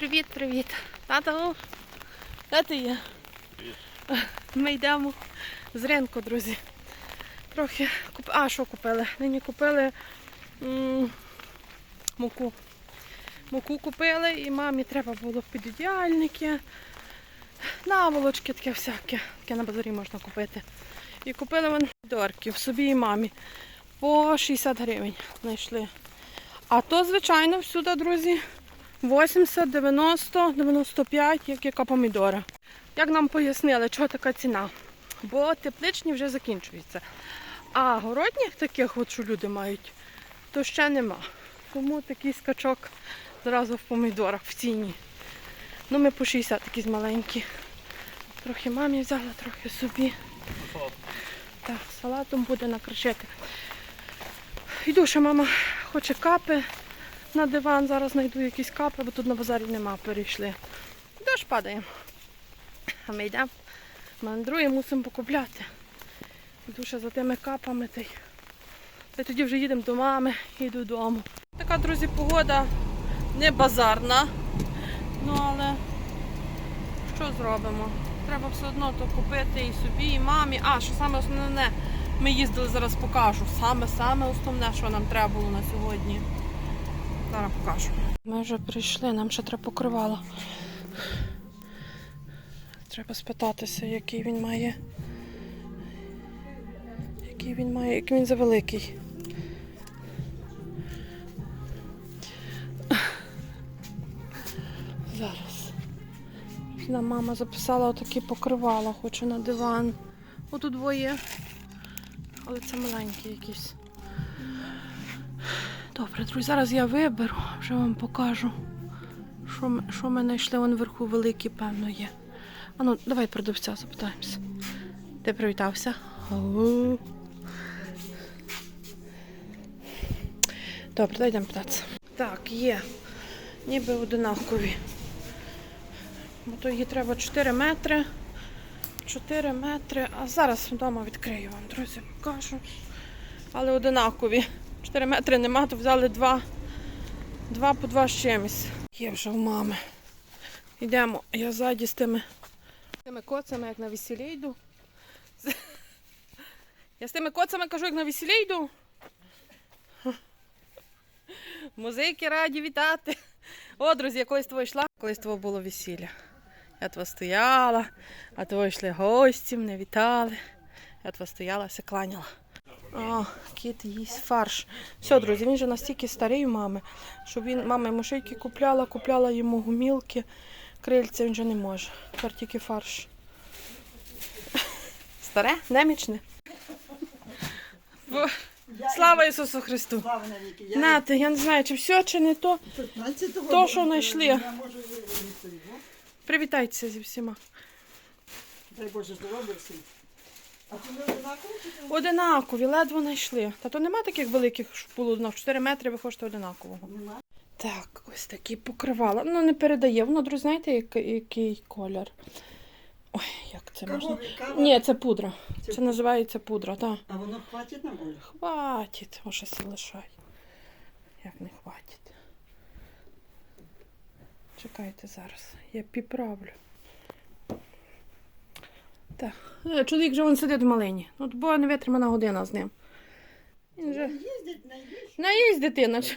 Привіт, привіт. Тато, де ти є? Ми йдемо з ринку, друзі. Трохи куп... А, що купили? Нині купили м, муку. Муку купили і мамі треба було підодіальники, наволочки таке всяке, яке на базарі можна купити. І купили вони помідорків собі і мамі по 60 гривень знайшли. А то, звичайно, всюди, друзі, 80, 90, 95, як яка помідора. Як нам пояснили, чого така ціна? Бо тепличні вже закінчуються. А городніх таких, от, що люди мають, то ще нема. Тому такий скачок зразу в помідорах в ціні. Ну, ми по 60 такі маленькі. Трохи мамі взяла, трохи собі. Так, салатом буде накришити. Йду, ще мама хоче капи на диван. Зараз знайду якісь капи, бо тут на базарі нема, перейшли. Дощ падає. А ми йдемо. Мандруємо, мусимо покупляти. Ще за тими капами. Та й, тоді вже їдемо до мами і додому. Така, друзі, погода не базарна. Ну але що зробимо? Треба все одно то купити і собі, і мамі. А, що саме основне, ми їздили, зараз покажу. Саме саме основне, що нам треба було на сьогодні. Зараз покажу. Ми вже прийшли, нам ще треба покривало. Треба спитатися, який він має. Який він має, який він завеликий. Зараз. Нам мама записала отакі покривала, хоче на диван. Отут двоє. Але це маленькі якісь. Добре, друзі, зараз я виберу, вже вам покажу. Що, що ми знайшли вон вверху великі, певно, є. А ну, давай продавця запитаємося. Ти привітався? Ау. Добре, дай питатися. Так, є. Ніби одинакові. Бо то її треба 4 метри. 4 метри. А зараз вдома відкрию вам, друзі, покажу. Але одинакові. 4 метри нема, то взяли 2, 2 по 2 з чимось. Є вже в мами. Йдемо, я ззаді з тими, тими коцами, як на весілля йду. Я з тими коцами кажу, як на весілля йду. Музики раді вітати. О, друзі, я колись того йшла, колись того було весілля. Я того стояла, а того йшли гості, мене вітали. Я того стояла, се кланяла. О, кіт їсть фарш. Все, друзі, він же настільки старий у мами, що він, мама йому шийки купляла, купляла йому гумілки, крильця він же не може. Тепер тільки фарш. Старе, немічне. Бо- Слава Ісусу Христу! Нате, я не знаю, чи все, чи не то. То, що знайшли. Привітайтеся зі всіма. Дай Боже здоров'я всім. Одинакові, ледве знайшли. Та то нема таких великих що було на 4 метри, ви хочете одинакового. Нема? Так, ось такі покривала. Ну, не передає. Воно, друзі, знаєте, який, який колір? Ой, як це можна? Ні, це пудра. Це Це називається пудра, так. А воно хватить нам, Оля? Хватить, може лишай. Як не хватить. Чекайте зараз. Я підправлю. Так. Е, Чоловік же він сидить в малині. Ну, бо не витримана година з ним. Він же. Їздить найбільше. Наїсть дитина. ж.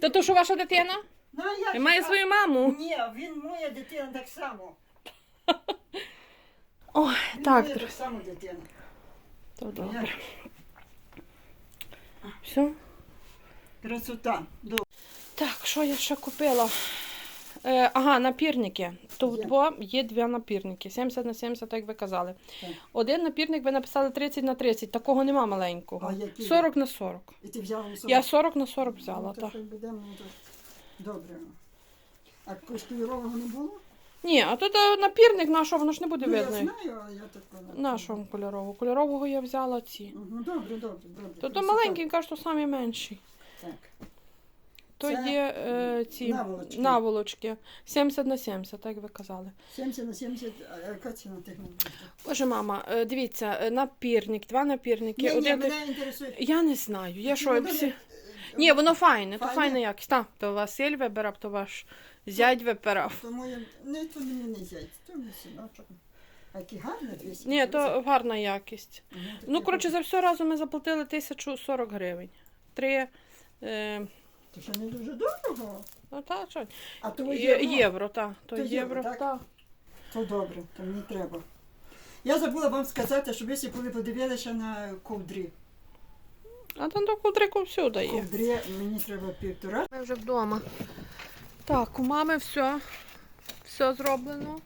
То то, що ваша дитина? Ну, а як Він має свою маму. Ні, він моя дитина так само. Ой, Він так, моя друзі. так само дитина. То Я- Все. Красота. Добре. Так, що я ще купила? Е, ага, напірники. Тут Є. дво, є два напірники. 70 на 70, як ви казали. Так. Один напірник ви написали 30 на 30, такого нема маленького. А який? 40 на 40. І ти взяла на собі? Я 40 на 40 взяла, Ну, так. будемо, ну, то Добре. А кольорового не було? Ні, а тут е, напірник на що, воно ж не буде Ну, я видно. знаю, а я так... На що кольорового? Кольорового я взяла ці. Ну, добре, добре, добре. То то красота. маленький, він каже, що самі менші. Так. То Це є е, ці наволочки. наволочки. 70 на 70, так як ви казали. 70 на 70, а яка ціна тих наволочок? Боже, мама, е, дивіться, е, напірник, два напірники. Ні, ні, один... мене інтересує. Я не знаю. Я що, Ну, всі... Ні, воно файне, то Файне? файна якість. Так, то Василь вибирав, то ваш Зять випирав. Тому я не то мені не зять, то мій синочок. А які гарні дві Ні, то гарна якість. Ага, Ну, коротше, за все разом ми заплатили 1040 гривень. Три. Е, То що не дуже дорого. ну, та, що? А то Є- євро. євро, так. То, То євро, євро, так? так. То добре, то мені треба. Я забула вам сказати, щоб ви всі були подивилися на ковдрі. А там до ковдрику всюди є. Ковдрі мені треба півтора. Ми вже вдома. Так, у мами все. Все зроблено.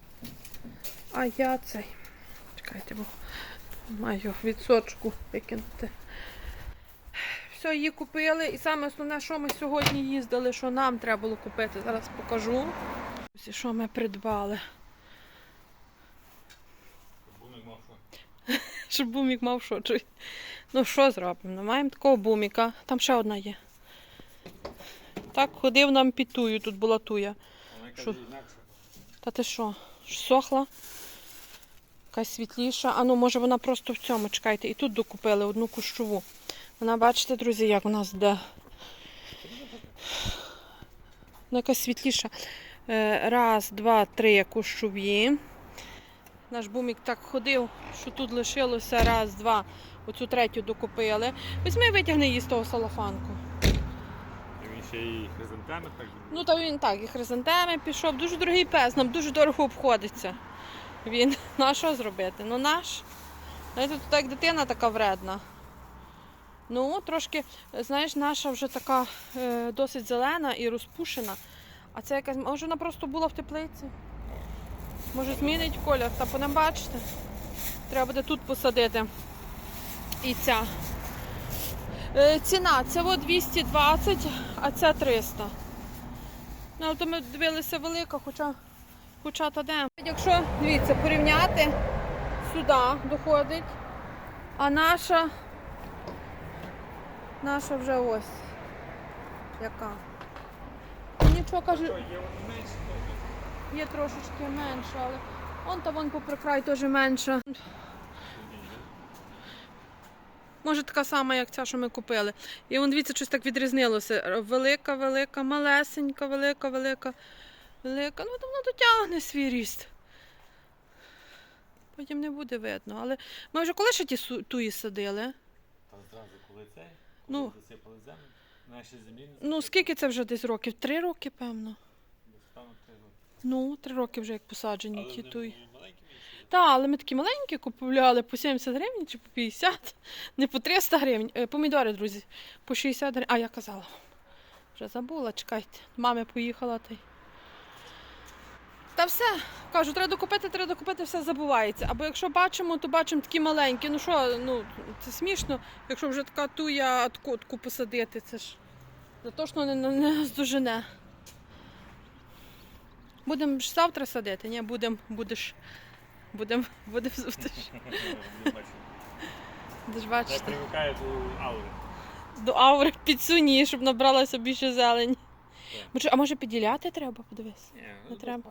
А я цей. Чекайте, бо маю відсочку викинути. Все, її купили. І саме основне, що ми сьогодні їздили, що нам треба було купити. Зараз покажу. Ось, Що ми придбали. Щоб бумік мав що чуй. Ну що зробимо? Ну, маємо такого буміка. Там ще одна є. Так ходив нам під тую, тут була туя. Що? Та ти що? Сохла? Якась світліша. А ну, може вона просто в цьому, чекайте, і тут докупили одну кущову. Вона, бачите, друзі, як у нас де. Вона якась світліша. Е, Раз, два, три кущові. Наш бумік так ходив, що тут лишилося раз, два. Оцю третю докупили. Візьми витягни її з того салафанку. Він ще і хризантеми так. Ну, та він так, і хризантеми пішов. Дуже дорогий пес, нам дуже дорого обходиться. Він. Ну а що зробити? Ну наш. Знаєте, тут як дитина така вредна. Ну, трошки, знаєш, наша вже така е, досить зелена і розпушена. А це якась. Може вона просто була в теплиці? Може змінить колір, та нам бачите. Треба буде тут посадити. І ця. Е, ціна це от 220, а ця 300. Ну, то ми дивилися велика, хоча, хоча та де. Якщо, дивіться, порівняти, сюди доходить, а наша, наша вже ось. Яка. Ну, Нічого каже, Є менше, трошечки менша, але он та вон попри край теж менша. Може така сама, як ця, що ми купили. І вон дивіться, щось так відрізнилося. Велика, велика, малесенька, велика, велика, велика. Ну, то вона дотягне свій ріст. Потім не буде видно. Але ми вже коли ще ті туї садили? Та зразу коли це, Ну. засипали землю, наші землі не Ну, скільки це вже десь років? Три роки, певно. достану три роки. Ну, три роки вже як посаджені ті той маленькі ще. Так, але ми такі маленькі купували по 70 гривень чи по 50, не по 300 гривень. Е, Помідори, друзі, по 60 гривень. А, я казала. Вже забула, чекайте. До Мами поїхала та й. Та все. Кажу, треба докупити, треба докупити, все забувається. Або якщо бачимо, то бачимо такі маленькі. Ну що, ну, це смішно, якщо вже така туя таку посадити, це ж не, не, не здожене. Будемо ж завтра садити, ні, будемо, будеш. Будемо будем будеш, будеш Це бачити. привикає до аури. До аури підсуні, щоб набралося більше зелені. А може підділяти треба, подивись. Не ну, треба.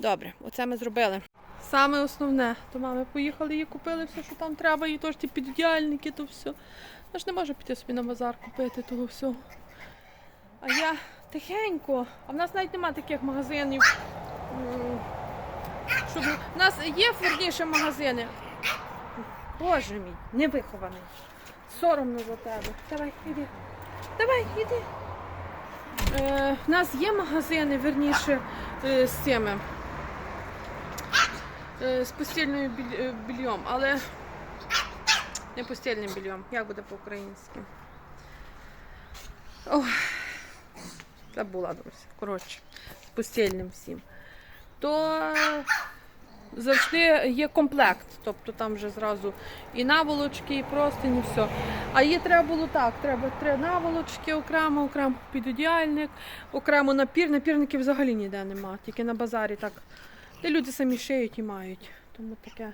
Добре, оце ми зробили. Саме основне, то мами поїхали і купили все, що там треба, і то ж ті піддяльники, то все. Я ж не можу піти собі на базар купити того всього. А я тихенько, а в нас навіть немає таких магазинів. Щоб... У нас є верніше магазини. Боже мій, невихований. Соромно за тебе. Давай, іди. Давай, іди. Е, в нас є магазини, верніше, е, з цими. Е, з постільною біль- е, більйом, але не постільним більйом. Як буде по-українськи? Ох, забула, друзі. Коротше, з постільним всім. То завжди є комплект. Тобто там вже зразу і наволочки, і простині, все. А її треба було так: треба три наволочки окремо, окремо підодіальник, окремо напір. Напірників взагалі ніде нема, тільки на базарі так. Де люди самі шиють і мають. Тому таке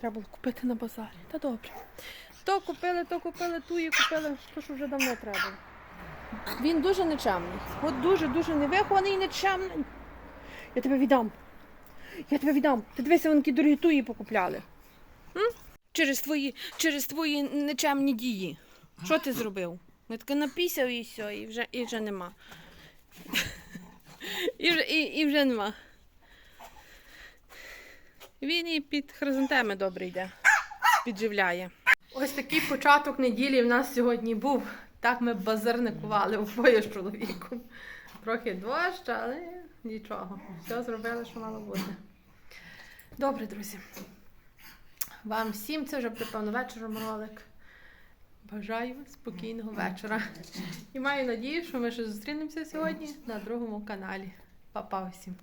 треба було купити на базарі. Та добре. То купили, то купили, ту і купили, то що вже давно треба. Він дуже нечемний. От дуже-дуже невихований і нечемний. Я тебе віддам. Я тебе віддам. Ти дивися, вони які дорогі туї покупляли. М? Через твої, через твої нечемні дії. Що ти зробив? Ми таке напісяв і все, і вже, і вже нема. І вже, і, і вже нема. Він і під хризантеми добре йде, підживляє. Ось такий початок неділі в нас сьогодні був. Так ми базарникували обоє з чоловіком. Трохи дощ, але нічого. Все зробили, що мало бути. Добре, друзі. Вам всім це вже буде певно вечором ролик. Бажаю спокійного вечора. І маю надію, що ми ще зустрінемося сьогодні на другому каналі. Па-па всім!